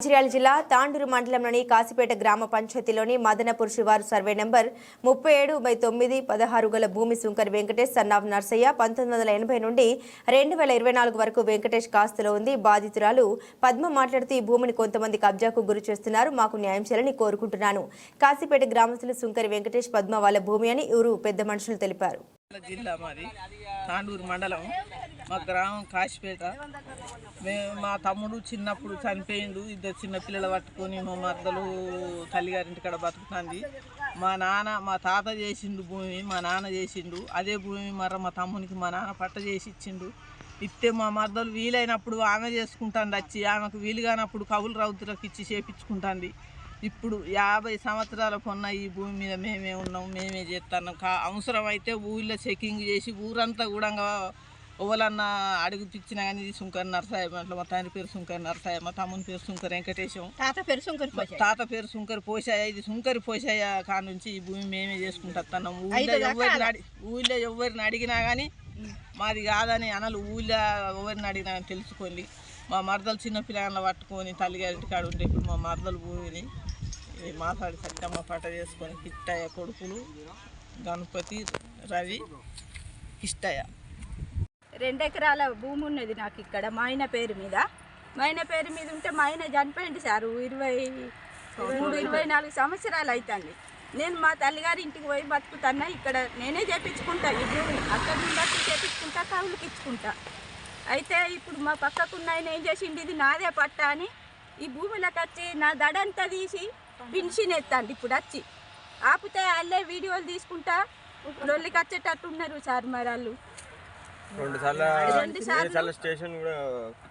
మంచిర్యాల జిల్లా తాండూరు మండలంలోని కాసిపేట గ్రామ పంచాయతీలోని మదనపూర్ శివారు సర్వే నెంబర్ ముప్పై ఏడు బై తొమ్మిది పదహారు గల భూమి సుంకర్ వెంకటేష్ సన్నాఫ్ నర్సయ్య పంతొమ్మిది వందల ఎనభై నుండి రెండు వేల ఇరవై నాలుగు వరకు వెంకటేష్ కాస్తులో ఉంది. బాధితురాలు పద్మ మాట్లాడుతూ ఈ భూమిని కొంతమంది కబ్జాకు గురి చేస్తున్నారు. మాకు న్యాయం చేయాలని కోరుకుంటున్నాను. కాసిపేట గ్రామస్తులు సుంకరి వెంకటేష్ పద్మ వాళ్ళ భూమి అని ఊరు పెద్ద మనుషులు తెలిపారు. జిల్లా మాది. తాండూరు మండలం. మా గ్రామం కాశీపేట. మేము మా తమ్ముడు చిన్నప్పుడు చనిపోయిండు. ఇద్దరు చిన్న పిల్లలు పట్టుకొని మా మద్దలు తల్లిగారింటి కాడ బతుకుతుంది. మా నాన్న మా తాత చేసిండు భూమి మా నాన్న చేసిండు. అదే భూమి మర మా తమ్మునికి మా నాన్న పట్ట చేసి ఇచ్చిండు. ఇస్తే మా మద్దలు వీలైనప్పుడు ఆమె చేసుకుంటాను వచ్చి ఆమెకు వీలు కానప్పుడు కవులు రౌతులకు ఇచ్చి చేపించుకుంటుంది. ఇప్పుడు యాభై సంవత్సరాల పొన్న ఈ భూమి మీద మేమే ఉన్నాం మేమే చేస్తున్నాం. కా అవసరం అయితే ఊళ్ళో చెకింగ్ చేసి ఊరంతా కూడా ఎవరన్నా అడుగు పిచ్చినా కానీ ఇది సుంకర్ నరసాయ అట్లా మా తండ్రి పేరు శంకర్ నరసాయ మా తమ్ముని పేరు శంకర్ వెంకటేశం. తాత పేరు శంకర్ మా తాత పేరు శంకర్ పోసాయ ఇది శంకర్ పోసాయ కా నుంచి ఈ భూమి మేమే చేసుకుంటున్నాం ఊళ్ళో ఎవరిని ఊళ్ళో ఎవరిని అడిగినా కానీ మాది కాదని అనలు ఊళ్ళో ఎవరిని అడిగినా కానీ తెలుసుకోండి. మా మరదలు చిన్న పిల్లగాళ్ళ పట్టుకొని తల్లిగారింటి కాడ ఉంటే ఇప్పుడు మా మరదలు భూమిని మాట్లాడి సత్యమ్మ పట్ట చేసుకొని కిట్టయ్య కొడుకులు గణపతి రవి కిష్టయ్య రెండు ఎకరాల భూమి ఉన్నది నాకు ఇక్కడ మా ఆయన పేరు మీద. మా ఆయన పేరు మీద ఉంటే మా ఆయన చనిపోయింది సారు. ఇరవై మూడు ఇరవై నాలుగు సంవత్సరాలు అవుతుంది నేను మా తల్లిగారి ఇంటికి పోయి బతుకుతాను ఇక్కడ నేనే చేపించుకుంటా. ఈ భూమి అక్కడ నుండి వచ్చి చేపించుకుంటా కవులకి ఇచ్చుకుంటా. అయితే ఇప్పుడు మా పక్కకున్న ఆయన ఏం చేసిండు? ఇది నాదే పట్ట అని ఈ భూమిలోకి వచ్చి నా దడంతా తీసి పెన్షన్ ఎత్తాండి. ఇప్పుడు వచ్చి ఆపితే వాళ్ళే వీడియోలు తీసుకుంటా లొల్లికి వచ్చేటట్టు ఉన్నారు సార్ మరి వాళ్ళు. రెండు సార్లు రెండు సార్లు చాలా స్టేషన్ కూడా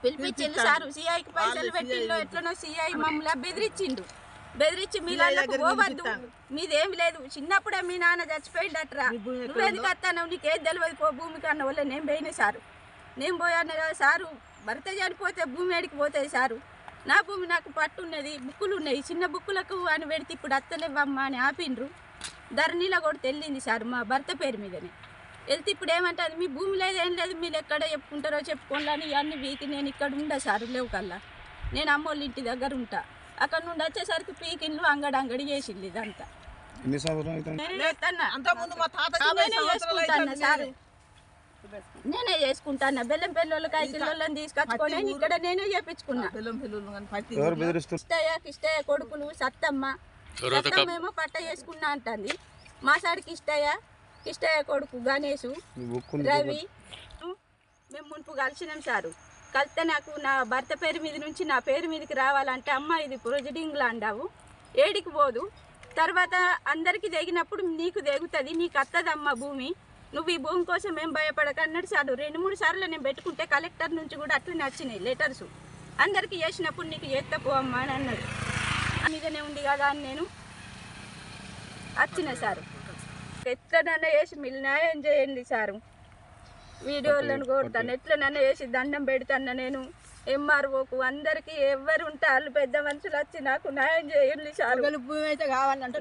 పిలిపించిండు సారు. సిఐకి పైసలు పెట్టిండు ఎట్లనో సిఐ మమ్మల్ని బెదిరించిండు. బెదిరించి మీ నాన్నకు పోవద్దు. మీదేం లేదు. చిన్నప్పుడే మీ నాన్న చచ్చిపోయిండట్రా. నువ్వెందుకు వస్తాను నీకేం తెలియదు పో భూమి కన్నా వల్ల నేను పోయిన సారు. నేను పోయాను కదా సారు? భర్త చనిపోతే భూమి ఎడికి పోతుంది సారు. నా భూమి నాకు పట్టు ఉన్నది బుక్కులు ఉన్నాయి. చిన్న బుక్కులకు అని పెడితే ఇప్పుడు అత్తలేవమ్మా అని ఆపిండ్రు. ధరణిలో కూడా తెలియంది సార్ మా భర్త పేరు మీదనే. వెళ్తే ఇప్పుడు ఏమంటుంది? మీ భూమి లేదు ఏం లేదు మీరు ఎక్కడ చెప్పుకుంటారో చెప్పుకోండి అని ఇవన్నీ వీకి నేను ఇక్కడ ఉండా సార్ లేవు కల్లా. నేను అమ్మోళ్ళ ఇంటి దగ్గర ఉంటా. అక్కడ నుండి వచ్చేసరికి పీకిన్లు అంగడి అంగడి చేసింది ఇదంతా. అంతకుముందు మా తాత నేనే చేసుకుంటాను సార్. నేనే చేసుకుంటాను? బెల్లం పిల్లలు కాయకిల్లోళ్ళని తీసుకొచ్చుకొని ఇక్కడ నేనే చేపించుకున్నా. బెదిరిస్తారు కిష్టయ్య కొడుకులు సత్తమ్మ. సత్తమ్మ ఏమో పట్ట చేసుకున్నా అంటుంది. మా సాడి కిష్టయ్య కిష్టయ్య కొడుకు గణేషు రవి. మేము మునుపు కలిసినాం సారు. కలిస్తే నాకు నా భర్త పేరు మీద నుంచి నా పేరు మీదకి రావాలంటే అమ్మ ఇది ప్రొజడింగ్లో అండావు. ఏడికి పోదు. తర్వాత అందరికి దిగినప్పుడు నీకు దిగుతుంది నీకు అత్తదమ్మ భూమి. నువ్వు ఈ భూమి కోసం ఏం భయపడక అన్నాడు సార్ రెండు మూడు సార్లు నేను పెట్టుకుంటే కలెక్టర్ నుంచి కూడా అట్లనే వచ్చినాయి లెటర్స్. అందరికి చేసినప్పుడు నీకు చేస్తా పో అమ్మా అని అన్నాడు. మీదనే ఉంది కదా అని నేను వచ్చిన సారు. ఎట్లనన్నా వేసి మీరు న్యాయం చేయండి సారు. వీడియోలను కొడతాను. ఎట్లనన్నా వేసి దండం పెడతాను నేను. ఎంఆర్ఓకు అందరికీ ఎవరు ఉంటే వాళ్ళు పెద్ద మనుషులు వచ్చి నాకు న్యాయం చేయండి సారు. భూమి అయితే కావాలంటే